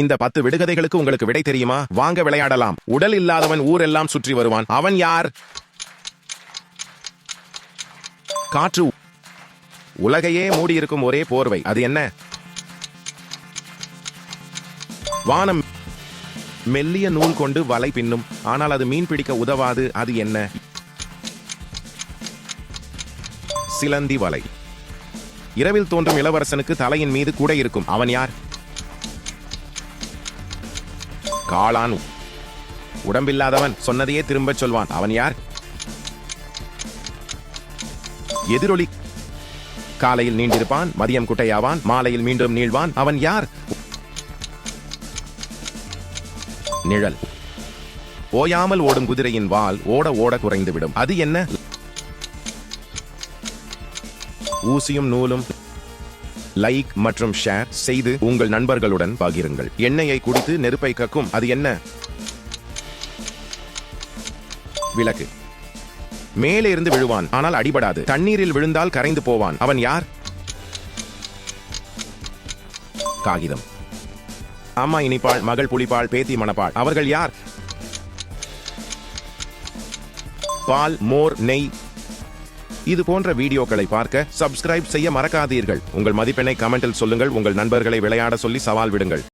இந்த பத்து விடுகதைகளுக்கு உங்களுக்கு விடை தெரியுமா? வாங்க விளையாடலாம். உடல் இல்லாதவன் ஊரெல்லாம் சுற்றி வருவான். அவன் யார்? காற்று உலகையே மூடியிருக்கும் ஒரே போர்வை. அது என்ன? வானம். மெல்லிய நூல் கொண்டு வலை பின்னும். ஆனால் அது மீன் பிடிக்க உதவாது. அது என்ன? சிலந்தி வலை. இரவில் தோன்றும் இளவரசனுக்கு தலையின் மீது கூட இருக்கும். அவன் யார்? காளான். உடம்பில்லாதவன் சொன்னதையே திரும்பச் சொல்வான். அவன் யார்? எதிரொலி. காலையில் நீண்டிருப்பான் மதியம் குட்டையாவான் மாலையில் மீண்டும் நீள்வான். அவன் யார்? நிழல். ஓயாமல் ஓடும் குதிரையின் வால் ஓட ஓட குறைந்துவிடும். அது என்ன? ஊசியும் நூலும் லைக் மற்றும் ஷேர் செய்து உங்கள் நண்பர்களுடன் பகிருங்கள். எண்ணெயை குடித்து நெருப்பை கக்கும். அது என்ன? விளக்கு. மேலே இருந்து விழுவான். ஆனால் அடிபடாது. தண்ணீரில் விழுந்தால் கரைந்து போவான். அவன் யார்? காகிதம். அம்மா இனிப்பாள் மகள் புலிப்பாள் பேத்தி மணப்பாள். அவர்கள் யார்? பால் மோர் நெய் இது போன்ற வீடியோக்களை பார்க்க சப்ஸ்கிரைப் செய்ய மறக்காதீர்கள். உங்கள் மதிப்பெண்ணை கமெண்டில் சொல்லுங்கள். உங்கள் நண்பர்களை விளையாட சொல்லி சவால் விடுங்கள்.